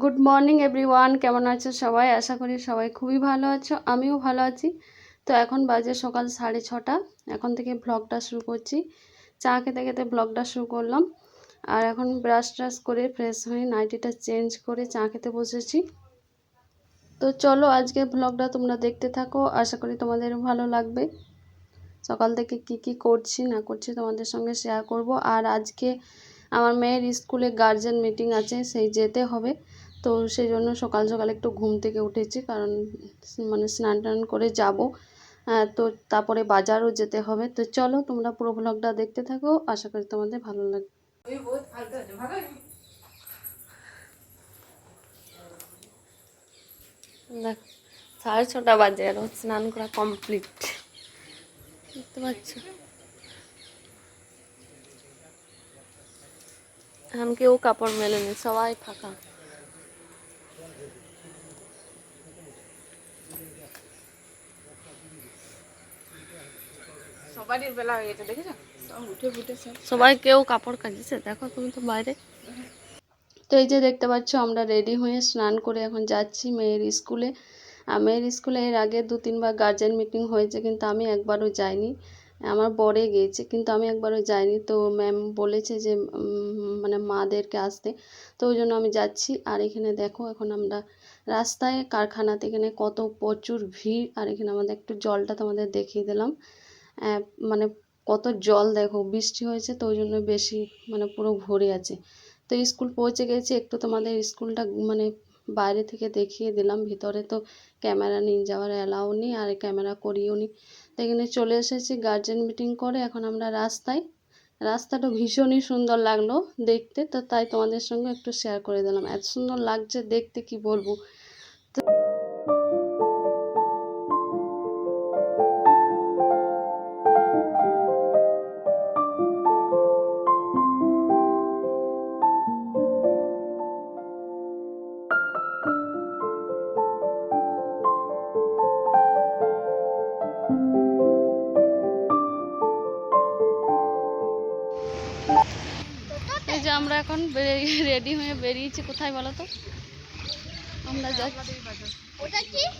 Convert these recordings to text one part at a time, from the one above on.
Good morning everyone কেমন আছো সবাই? আশা করি সবাই খুবই ভালো আছো। আমিও ভালো আছি। তো এখন বাজে সকাল সাড়ে ছটা। এখন থেকে ব্লগটা শুরু করছি। চা খেতে খেতে ব্লগটা শুরু করলাম। আর এখন ব্রাশ ট্রাশ করে ফ্রেশ হয়ে নাইটিটা চেঞ্জ করে চা খেতে বসেছি। তো চলো আজকে ব্লগটা তোমরা দেখতে থাকো। আশা করি তোমাদেরও ভালো লাগবে। সকাল থেকে কি কি করছি, না করছি তোমাদের সঙ্গে শেয়ার করব। আর আজকে আমার মেয়ের স্কুলে গার্জেন মিটিং আছে, সেই যেতে হবে। তো সেই জন্য সকাল সকাল একটু ঘুম থেকে উঠেছি, কারণ মানে স্নান টান করে যাব। তো তারপরে বাজারও যেতে হবে। তো চলো তোমরা পুরো ব্লগটা দেখতে থাকো। আশা করি তোমাদের ভালো লাগবে সাড়ে ছটা বাজে আর স্নান করা কমপ্লিট দেখতে পাচ্ছ এখন কেউ কাপড় মেলেনি, সবাই ফাঁকা। সবারই বেলা হয়ে গেছে দেখেছ? সবাই কেউ কাপড় কাজিছে দেখো তুমি তো বাইরে। তো এই যে দেখতে পাচ্ছ আমরা রেডি হয়ে স্নান করে এখন যাচ্ছি মেয়ের স্কুলে। আর মেয়ের স্কুলে এর আগে দু তিনবার গার্জেন মিটিং হয়েছে কিন্তু আমি একবারও যাইনি। আমার বরে গিয়েছে কিন্তু আমি একবারও যাইনি। তো ম্যাম বলেছে যে মানে মাদেরকে আসতে। তো ওই জন্য আমি যাচ্ছি। আর এখানে দেখো এখন আমরা রাস্তায় কারখানাতে এখানে কত প্রচুর ভিড়। আর এখানে আমাদের একটু জলটা তোমাদের দেখিয়ে দিলাম। মানে কত জল দেখো, বৃষ্টি হয়েছে তো ওই জন্য বেশি মানে পুরো ভরে আছে। তো স্কুল পৌঁছে গেছি, একটু তোমাদের স্কুলটা মানে বাইরে থেকে দেখিয়ে দিলাম, ভিতরে তো ক্যামেরা নিয়ে যাওয়ার অ্যালাউ নেই আর ক্যামেরা করিও নি। তো এখানে চলে এসেছি গার্জেন মিটিং করে, এখন আমরা রাস্তায়। রাস্তাটা ভীষণই সুন্দর লাগল দেখতে, তো তাই তোমাদের সঙ্গে একটু শেয়ার করে দিলাম। এত সুন্দর লাগছে দেখতে, কি বলব? এই যে আমরা এখন রেডি হয়ে বেরিয়েছি। কোথায় বলো তো? আমরা যাচ্ছি।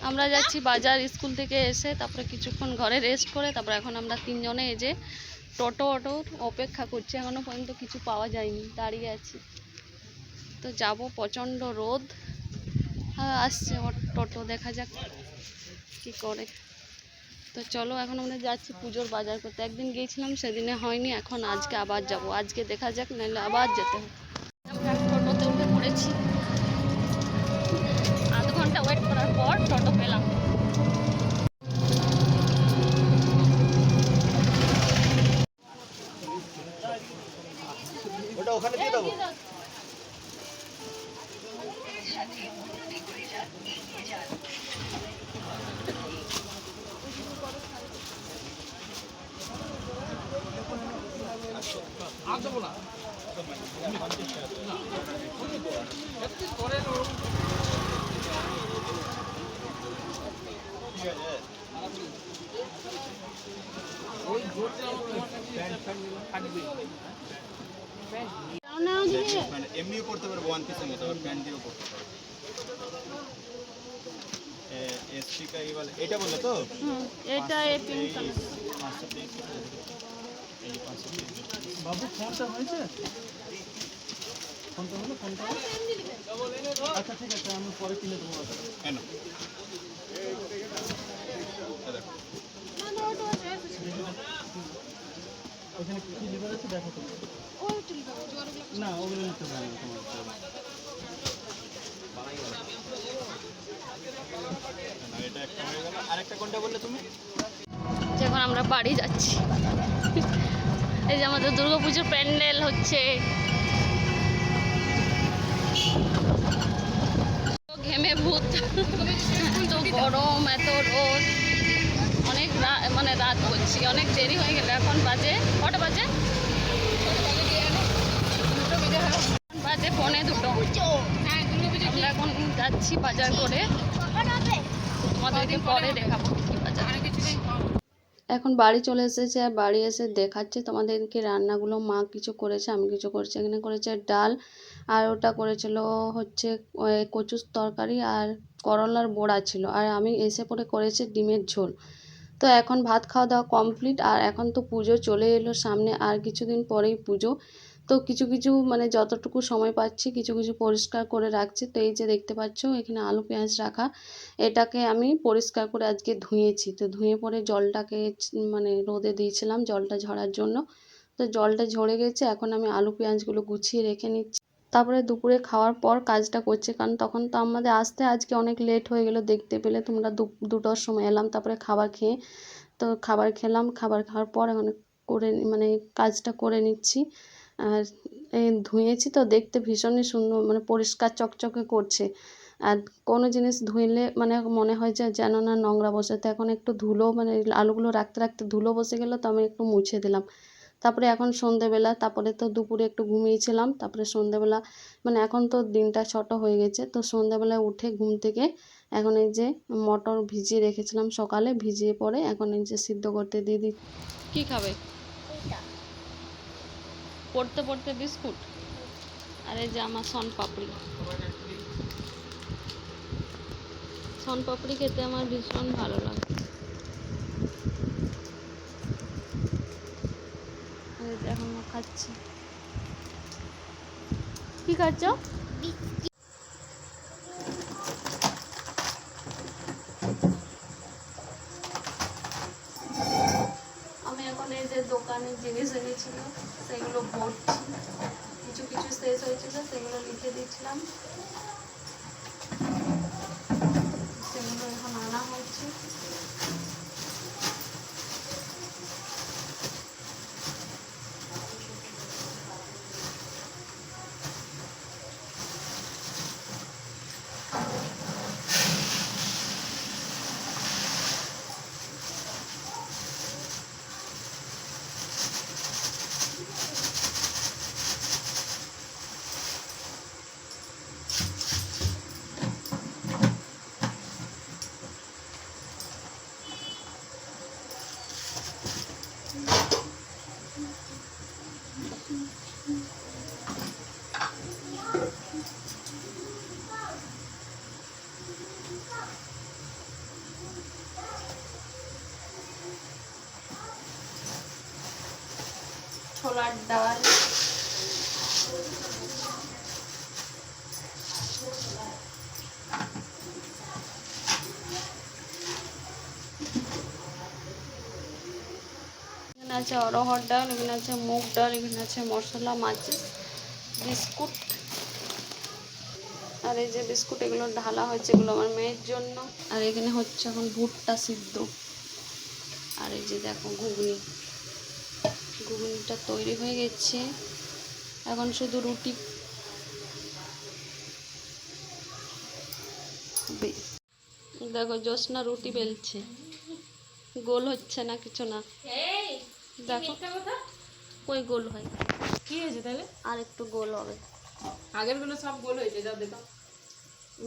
আমরা যাচ্ছি বাজার স্কুল থেকে এসে তারপরে কিছুক্ষণ ঘরে রেস্ট করে তারপরে এখন আমরা তিনজনে এই যে টোটো অটো অপেক্ষা করছি। এখনও পর্যন্ত কিছু পাওয়া যায়নি দাঁড়িয়ে আছি। তো যাব প্রচণ্ড রোদ। আসছে টোটো দেখা যাক কি করে। তো চলো এখন আমরা যাচ্ছি পুজোর বাজার করতে। একদিন গিয়েছিলাম সেদিনে হয়নি এখন আজকে আবার যাব। আজকে দেখা যাক নাহলে আবার যেতে হবে। আমরা টোটোতে উঠে পড়েছি আধ ঘণ্টা ওয়েট করার পর টোটো পেলাম। ওটা ওখানে দিয়ে দেবো এমনিও করতে পারব ওয়ান পিসের মতো আবার প্যান্ট দিয়েও করতে এই এটা বললে তো? এটা এই পিঙ্ক কালার বাবু ফোনটা হয়েছে? ফোনটা হলো ফোনটা আচ্ছা ঠিক আছে আমি পরে কিনে দেবো কেন? দেখো। ওখানে কি লিভার আছে? দেখো তুমি না ওগুলো নিতে পারবে তোমার না, এটা একটা হয়ে গেল যখন আমরা বাড়ি যাচ্ছি। এই যে আমাদের দুর্গাপুজোর প্যান্ডেল হচ্ছে। ঘেমে ভূত। এত গরম, এত রোদ। অনেক মানে রাত বলছি অনেক দেরি হয়ে গেল। এখন বাজে, কটা বাজে? এখন বাজে পৌনে দুটো। আমরা এখন যাচ্ছি বাজার করে। এখন বাড়ি চলে এসেছে আর বাড়ি এসে দেখাচ্ছে তোমাদেরকে রান্নাগুলো, মা কিছু করেছে, আমি কিছু করছি। এখানে করেছে ডাল আর ওটা করেছিল হচ্ছে কচুর তরকারি আর করলার বড়া ছিল। আর আমি এসে পরে করেছি ডিমের ঝোল। তো এখন ভাত খাওয়া দাওয়া কমপ্লিট আর এখন তো পুজো চলে এলো সামনে, আর কিছুদিন পরেই পুজো। তো কিছু কিছু মানে যতটুকু সময় পাচ্ছি, কিছু কিছু পরিষ্কার করে রাখছি। তো এই যে দেখতে পাচ্ছ, এখানে আলু পেঁয়াজ রাখা। এটাকে আমি পরিষ্কার করে আজকে ধুয়েছি। তো ধুয়ে পরে জলটাকে মানে রোদে দিয়েছিলাম জলটা ঝরার জন্য। তো জলটা ঝরে গেছে, এখন আমি আলু পেঁয়াজগুলো গুছিয়ে রেখে নিচ্ছি। তারপরে দুপুরে খাওয়ার পর কাজটা করছে, কারণ তখন তো আমাদের আসতে, আজকে অনেক লেট হয়ে গেলো দেখতে পেলে। তোমরা দুটোর সময় এলাম, তারপরে খাবার খেয়ে, তো খাবার খেলাম। খাবার খাওয়ার পর এখন করে মানে কাজটা করে নিচ্ছি। আর ধুয়েছি তো দেখতে ভীষণই সুন্দর মানে পরিষ্কার চকচকে করছে। আর কোনো জিনিস ধুইলে মানে মনে হয় যে যেন না নোংরা বসে। তো এখন একটু ধুলো মানে আলুগুলো রাখতে রাখতে ধুলো বসে গেলো, তো আমি একটু মুছে দিলাম। তারপরে এখন সন্ধেবেলা, তারপরে তো দুপুরে একটু ঘুমিয়েছিলাম, তারপরে সন্ধেবেলা মানে এখন তো দিনটা ছোটো হয়ে গেছে, তো সন্ধেবেলায় উঠে ঘুম থেকে এখন এই যে মটর ভিজিয়ে রেখেছিলাম সকালে, ভিজিয়ে পরে এখন এই যে সিদ্ধ করতে দিয়ে দিই। কী খাবে? পড়তে পড়তে বিস্কুট আর এই যে আমার সন পাপড়ি। সন পাপড়ি খেতে আমার ভীষণ ভালো লাগে। এখন খাচ্ছি। কি খাচ্ছ আমি এখন দোকানে জিনিস এনেছিল সেগুলো পড়ছি কিছু কিছু শেষ হয়েছিল সেগুলো লিখে দিয়েছিলাম সেগুলো এখন আনা হচ্ছে ছোলার ডাল এখানে আছে অরহর ডাল, এখানে আছে মুগ ডাল, এখানে আছে মশলা মাচিস বিস্কুট। আর এই যে বিস্কুট, এগুলো ঢালা হয়েছে এগুলো আমার মেয়ের জন্য। আর এখানে হচ্ছে এখন ভুট্টা সিদ্ধ। আর এই যে দেখো ঘুগনি। ঘুগনিটা তৈরি হয়ে গেছে এখন শুধু রুটি দেখো জোসনা রুটি বেলছে গোল হচ্ছে না কিছু না দেখো কই গোল হয় কি হয়েছে তাহলে আর একটু গোল হবে আগেরগুলো সব গোল হয়েছে যাও দেখো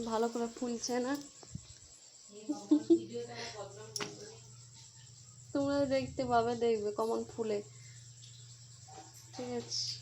ভালো করে ফুলছে না তোমরা দেখতে পাবে দেখবে কমন ফুলে ঠিক আছে